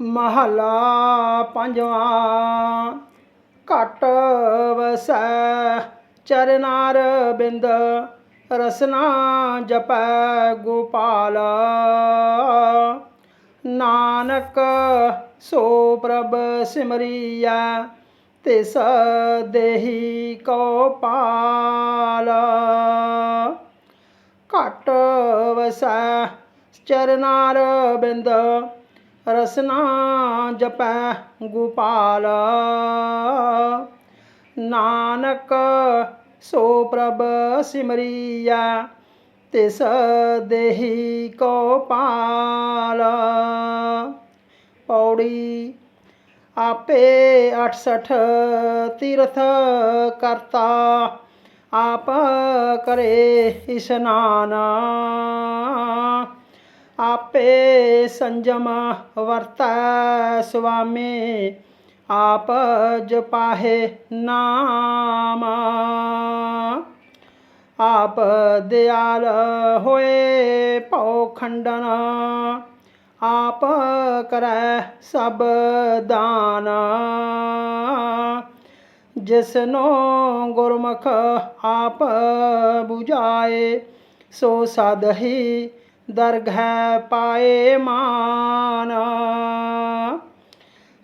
ਮਹਲਾ ਪੰਜਵਾਂ। ਘਟ ਵਸੈ ਚਰਨਾਰ ਬਿੰਦ, ਰਸਨਾ ਜਪੈ ਗੋਪਾਲ। ਨਾਨਕ ਸੋ ਪ੍ਰਭ ਸਿਮਰੀਐ, ਤਿਸ ਦੇਹੀ ਕੋ ਪਾਲ। ਘਟ ਵਸੈ ਚਰਨਾਰ ਬਿੰਦ ਰਸਨਾ ਜਪੈ ਗੋਪਾਲ। ਨਾਨਕ ਸੋ ਪ੍ਰਭ ਸਿਮਰੀਆ ਤਿਸ ਦੇਹੀ ਕੋ ਪਾਲ। ਪੌੜੀ ਆਪੇ 68 ਤੀਰਥ ਕਰਤਾ, ਆਪ ਕਰੇ ਇਸ਼ਨਾਨ ਆਪੇ ਸੰਜਮ ਵਰਤੈ ਸੁਆਮੀ, ਆਪ ਜਪਾਹੇ ਨਾਮ। ਆਪ ਦਿਆਲ ਹੋਏ ਭਉ ਖੰਡਨ, ਆਪ ਕਰੈ ਸਭ ਦਾਨ। ਜਿਸਨੋ ਗੁਰਮੁਖ ਆਪ 부ਝਾਏ ਸੋ ਸਦਹੀ ਦਰਗਹਿ ਪਾਏ ਮਾਨ।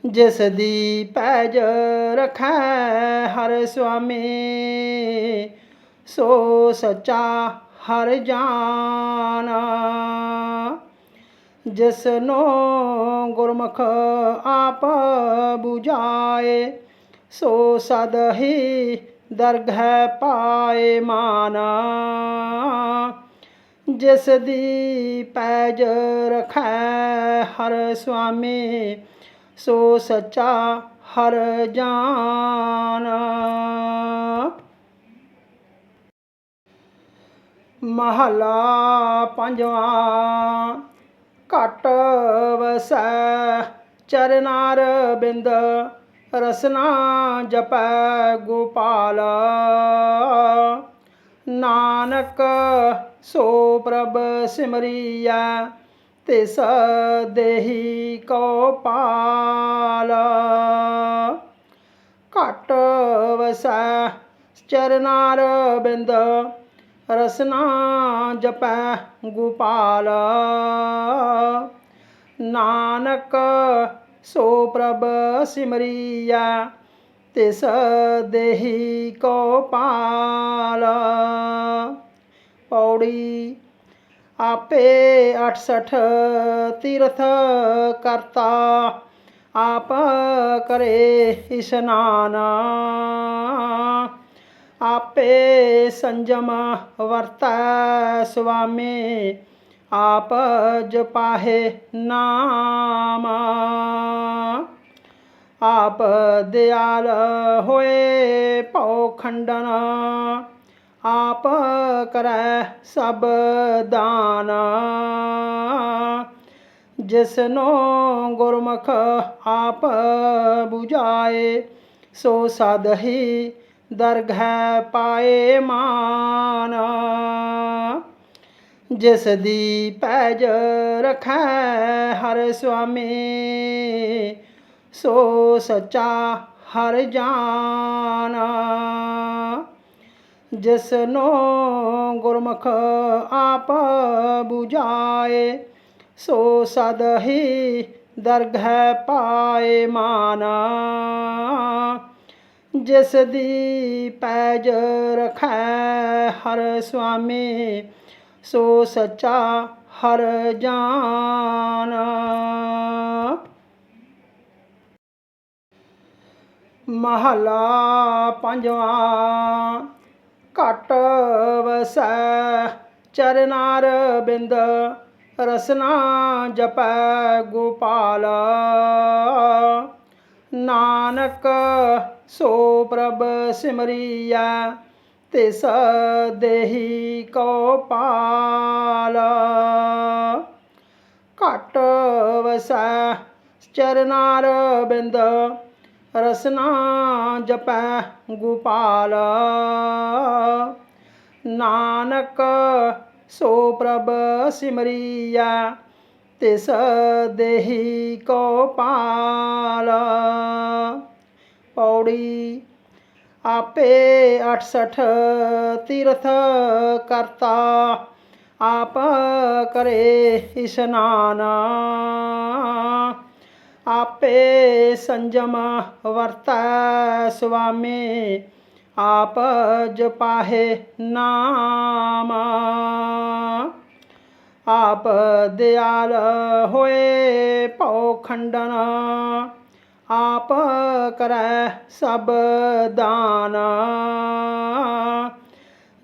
ਜਿਸ ਦੀ ਪੈਜ ਰਖੈ ਹਰ ਸੁਆਮੀ, ਸੋ ਸਚਾ ਹਰ ਜਾਨ। ਜਿਸਨੋ ਗੁਰਮੁਖ ਆਪ 부ਝਾਏ, ਸੋ ਸਦਹੀ ਦਰਗਹਿ ਪਾਏ ਮਾਨਾ। ਜਿਸ ਦੀ ਪੈਜ ਰਖੈ ਹਰ ਸੁਆਮੀ, ਸੋ ਸਚਾ ਹਰ ਜਾਨ। ਮਹਲਾ ਪੰਜਵਾਂ ਘਟ ਵਸੈ ਚਰਨਾਰ ਬਿੰਦ, ਰਸਨਾ ਜਪੈ ਗੋਪਾਲ। ਨਾਨਕ ਸੋ ਪ੍ਰਭ ਸਿਮਰੀਐ ਤੇ ਸਦੇਹੀ ਕੋ ਪਾਲ ਘਟ ਵਸੈ ਚਰਨਾਰ ਬਿੰਦ ਰਸਨਾ ਜਪੈ ਗੋਪਾਲ। ਨਾਨਕ ਸੋ ਪ੍ਰਭ ਸਿਮਰਿਆ ਤਿਸ ਦੇਹੀ ਕੋ ਪਾਲ ਪੌੜੀ। ਆਪੇ 68 ਤੀਰਥ ਕਰਤਾ। ਆਪ ਕਰੇ ਇਸ਼ਨਾਨ। ਆਪੇ ਸੰਜਮ ਵਰਤੈ ਸੁਆਮੀ। ਆਪ ਜਪਾਹੇ ਨਾਮ। ਆਪ ਦਿਆਲ ਹੋਏ ਭਉ ਖੰਡਨ। ਆਪ ਕਰੈ ਸਭ ਦਾਨ। ਜਿਸਨੋ ਗੁਰਮੁਖ ਆਪ 부ਝਾਏ, ਸੋ ਸਦਹੀ ਦਰਗਹਿ ਪਾਏ ਮਾਨ। ਜਿਸ ਦੀ ਪੈਜ ਰਖੈ ਹਰ ਸੁਆਮੀ, ਸੋ ਸਚਾ ਹਰ ਜਾਨ। ਜਿਸਨੋ ਗੁਰਮੁਖ ਆਪ 부ਝਾਏ ਸੋ ਸਦ ਸਦਹੀ ਦਰਗਹਿ ਪਾਏ ਮਾਨ। ਜਿਸ ਦੀ ਪੈਜ ਰਖੈ ਹਰ ਸੁਆਮੀ, ਸੋ ਸਚਾ ਹਰ ਜਾਨ। ਮਹਲਾ ਪੰਜਵਾਂ ਘਟ ਵਸੈ, ਚਰਨਾਰ ਬਿੰਦ ਰਸਨਾ ਜਪੈ ਗੋਪਾਲ। ਨਾਨਕ ਸੋ ਪ੍ਰਭ ਸਿਮਰੀਐ, ਤਿਸ ਦੇਹੀ ਕੋ ਪਾਲ। ਘਟ ਵਸੈ, ਚਰਨਾਰ ਬਿੰਦ ਰਸਨਾ ਜਪੈ ਗੋਪਾਲ। ਨਾਨਕ ਸੋ ਪ੍ਰਭ ਸਿਮਰੀਆ ਤਿਸ ਦੇਹੀ ਕੋ ਪਾਲ। ਪੌੜੀ ਆਪੇ 68 ਤੀਰਥ ਕਰਤਾ, ਆਪ ਕਰੇ ਇਸ਼ਨਾਨ। ਆਪੇ ਸੰਜਮ ਵਰਤੈ ਸੁਆਮੀ, ਆਪ ਜਪਾਹੇ ਨਾਮ। ਆਪ ਦਿਆਲ ਹੋਏ ਭਉ ਖੰਡਨ, ਆਪ ਕਰੈ ਸਭ ਦਾਨ।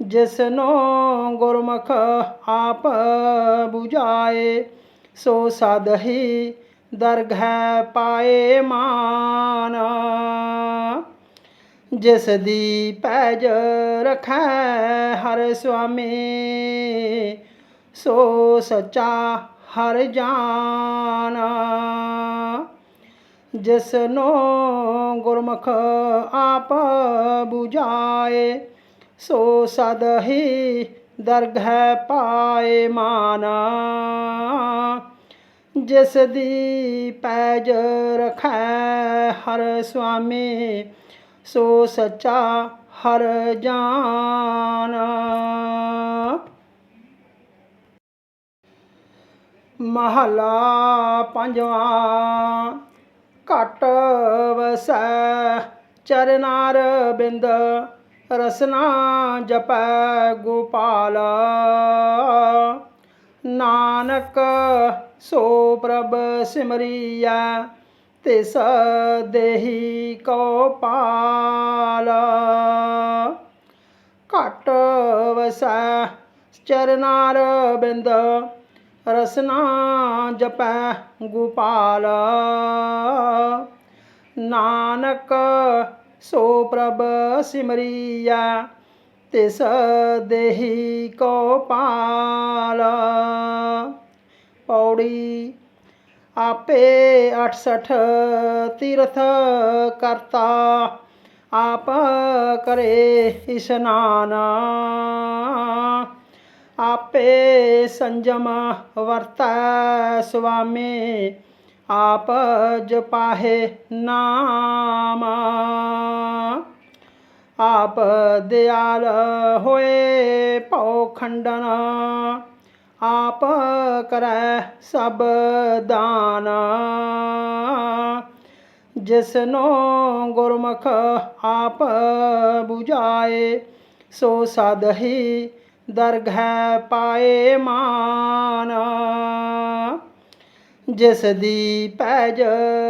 ਜਿਸਨੋ ਗੁਰਮੁਖ ਆਪ 부ਝਾਏ ਸੋ ਸਦਹੀ ਦਰਗਹਿ ਪਾਏ ਮਾਨ। ਜਿਸ ਦੀ ਪੈਜ ਰਖੈ ਹਰ ਸੁਆਮੀ, ਸੋ ਸਚਾ ਹਰ ਜਾਨ। ਨੂੰ ਗੁਰਮੁਖ ਆਪ 부ਝਾਏ, ਸੋ ਸਦਹੀ ਦਰਗਹਿ ਪਾਏ ਮਾਨਾ। ਜਿਸ ਦੀ ਪੈਜ ਰਖੈ ਹਰ ਸੁਆਮੀ, ਸੋ ਸਚਾ ਹਰ ਜਾਨ। ਮਹਲਾ ਪੰਜਵਾਂ ਘਟ ਵਸੈ ਚਰਨਾਰ ਬਿੰਦ, ਰਸਨਾ ਜਪੈ ਗੋਪਾਲ। ਨਾਨਕ ਸੋ ਪ੍ਰਭ ਸਿਮਰੀਐ ਤੇ ਸਦੇਹੀ ਕੋ ਪਾਲ ਘਟ ਵਸੈ ਚਰਨਾਰ ਬਿੰਦ ਰਸਨਾ ਜਪੈ ਗੋਪਾਲ। ਨਾਨਕ ਸੋ ਪ੍ਰਭ ਸਿਮਰੀਐ ਤਿਸ ਦੇਹੀ ਕੋ ਪਾਲ ਪੌੜੀ। ਆਪੇ 68 ਤੀਰਥ ਕਰਤਾ। ਆਪ ਕਰੇ ਇਸ਼ਨਾਨ ਆਪੇ ਸੰਜਮ ਵਰਤੈ ਸੁਆਮੀ। ਆਪ ਜਪਾਹੇ ਨਾਮ। ਆਪ ਦਿਆਲ ਹੋਏ ਭਉ ਖੰਡਨ। ਆਪ ਕਰੈ ਸਭ ਦਾਨ। ਜਿਸਨੋ ਗੁਰਮੁਖ ਆਪ 부ਝਾਏ, ਸੋ ਸਦਹੀ ਦਰਗਹਿ ਪਾਏ ਮਾਨ। ਜਿਸ ਦੀ ਪੈਜ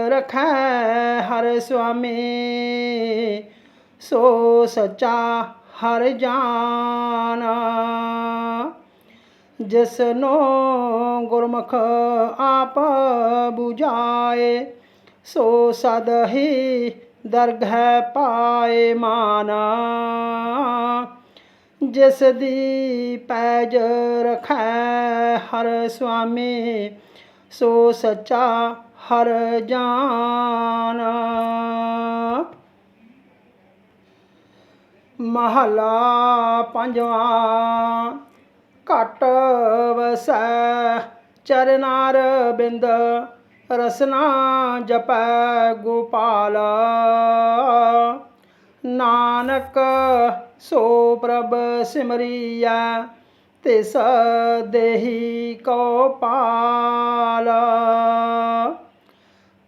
ਰਖੈ ਹਰ ਸੁਆਮੀ, ਸੋ ਸਚਾ ਹਰ ਜਾਨ। ਜਿਸਨੋ ਗੁਰਮੁਖ ਆਪ 부ਝਾਏ ਸੋ ਸਦ ਸਦਹੀ ਦਰਗਹਿ ਪਾਏ ਮਾਨ। ਜਿਸ ਦੀ ਪੈਜ ਰਖੈ ਹਰ ਸੁਆਮੀ, ਸੋ ਸਚਾ ਹਰ ਜਾਨ। ਮਹਲਾ ਪੰਜਵਾ ਘਟ ਵਸੈ, ਚਰਨਾਰ ਬਿੰਦ ਰਸਨਾ ਜਪੈ ਗੋਪਾਲ। ਨਾਨਕ ਸੋ ਪ੍ਰਭ ਸਿਮਰੀਐ, ਤਿਸ ਦੇਹੀ ਕੋ ਪਾਲ।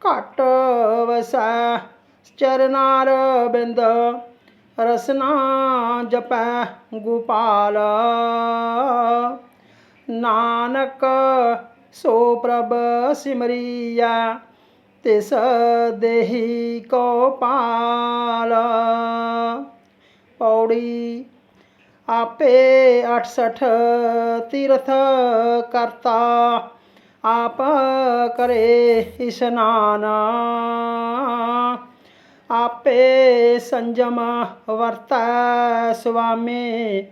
ਘਟ ਵਸੈ, ਚਰਨਾਰ ਬਿੰਦ ਰਸਨਾ ਜਪੈ ਗੋਪਾਲ। ਨਾਨਕ ਸੋ ਪ੍ਰਭ ਸਿਮਰੀਆ ਤਿਸ ਦੇਹੀ ਕੋ ਪਾਲ ਪੌੜੀ ਆਪੇ 68 ਤੀਰਥ ਕਰਤਾ, ਆਪ ਕਰੇ ਇਸ਼ਨਾਨ। ਆਪੇ ਸੰਜਮ ਵਰਤੈ ਸੁਆਮੀ,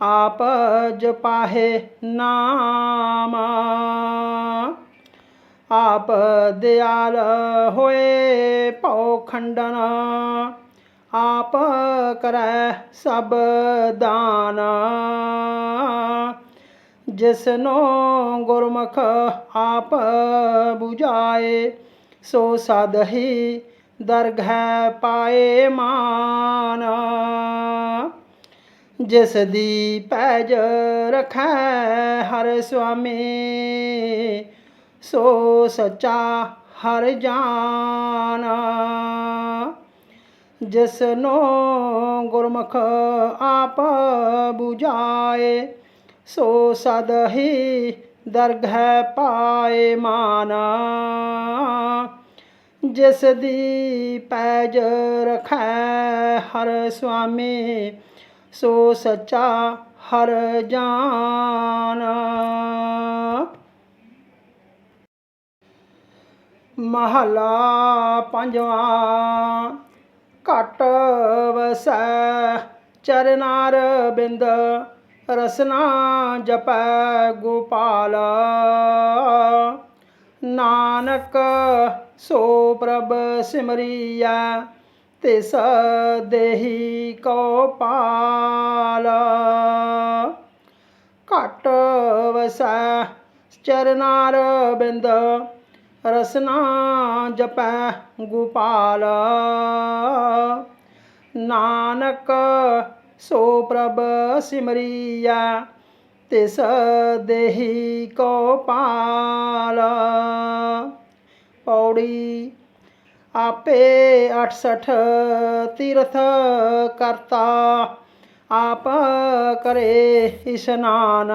ਆਪ ਜਪਾਹੇ ਨਾਮ। ਆਪ ਦਿਆਲ ਹੋਏ ਭਉ ਖੰਡਨ, ਆਪ ਕਰੈ ਸਭ ਦਾਨ। ਜਿਸਨੋ ਗੁਰਮੁਖ ਆਪ 부ਝਾਏ ਸੋ ਸਦਹੀ ਦਰਗਹਿ ਪਾਏ ਮਾਨ। ਜਿਸ ਦੀ ਪੈਜ ਰਖੈ ਹਰ ਸੁਆਮੀ, ਸੋ ਸਚਾ ਹਰ ਜਾਨ। ਜਿਸਨੋ ਗੁਰਮੁਖ ਆਪ 부ਝਾਏ, ਸੋ ਸਦਹੀ ਦਰਗਹਿ ਪਾਏ ਮਾਨਾ। ਜਿਸ ਦੀ ਪੈਜ ਰਖੈ ਹਰ ਸੁਆਮੀ, ਸੋ ਸਚਾ ਹਰ ਜਾਨ। ਮਹਲਾ ਪੰਜਵਾਂ ਘਟ ਵਸੈ ਚਰਨਾਰ ਬਿੰਦ, ਰਸਨਾ ਜਪੈ ਗੋਪਾਲ। ਨਾਨਕ ਸੋ ਪ੍ਰਭ ਸਿਮਰੀਐ ਤੇ ਸਦੇਹੀ ਕੋ ਪਾਲ ਘਟ ਵਸੈ ਚਰਨਾਰ ਬਿੰਦ, ਰਸਨਾ ਜਪੈ ਗੋਪਾਲ। ਨਾਨਕ ਸੋ ਪ੍ਰਭ ਸਿਮਰੀਆ ਤਿਸ ਦੇਹੀ ਕੋ ਪਾਲ ਪੌੜੀ। ਆਪੇ 68 ਤੀਰਥ ਕਰਤਾ। ਆਪ ਕਰੇ ਇਸ਼ਨਾਨ।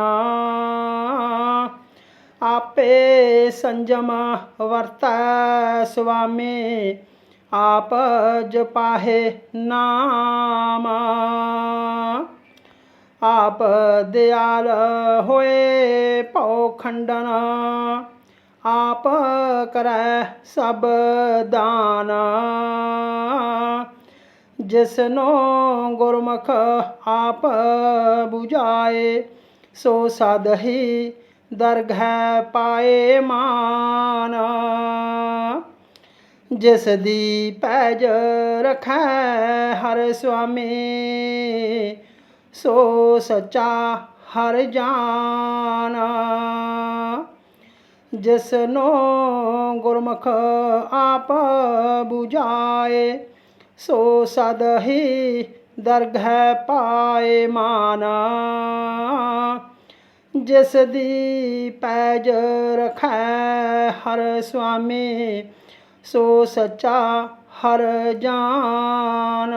ਆਪੇ ਸੰਜਮ ਵਰਤੈ ਸੁਆਮੀ। ਆਪ ਜਪਾਹੇ ਨਾਮ। ਆਪ ਦਿਆਲ ਹੋਏ ਭਉ ਖੰਡਨ। ਆਪ ਕਰੈ ਸਭ ਦਾਨ। ਜਿਸਨੋ ਗੁਰਮੁਖ ਆਪ 부ਝਾਏ, ਸੋ ਸਦਹੀ ਦਰਗਹਿ ਪਾਏ ਮਾਨ। ਜਿਸ ਦੀ ਪੈਜ ਰਖੈ ਹਰ ਸੁਆਮੀ, ਸੋ ਸਚਾ ਹਰ ਜਾਨ। ਜਿਸਨੋ ਗੁਰਮੁਖ ਆਪ 부ਝਾਏ ਸੋ ਸਦ ਸਦਹੀ ਦਰਗਹਿ ਪਾਏ ਮਾਨਾ। ਜਿਸ ਦੀ ਪੈਜ ਰਖੈ ਹਰ ਸੁਆਮੀ, ਸੋ ਸੱਚਾ ਹਰ ਜਾਨ।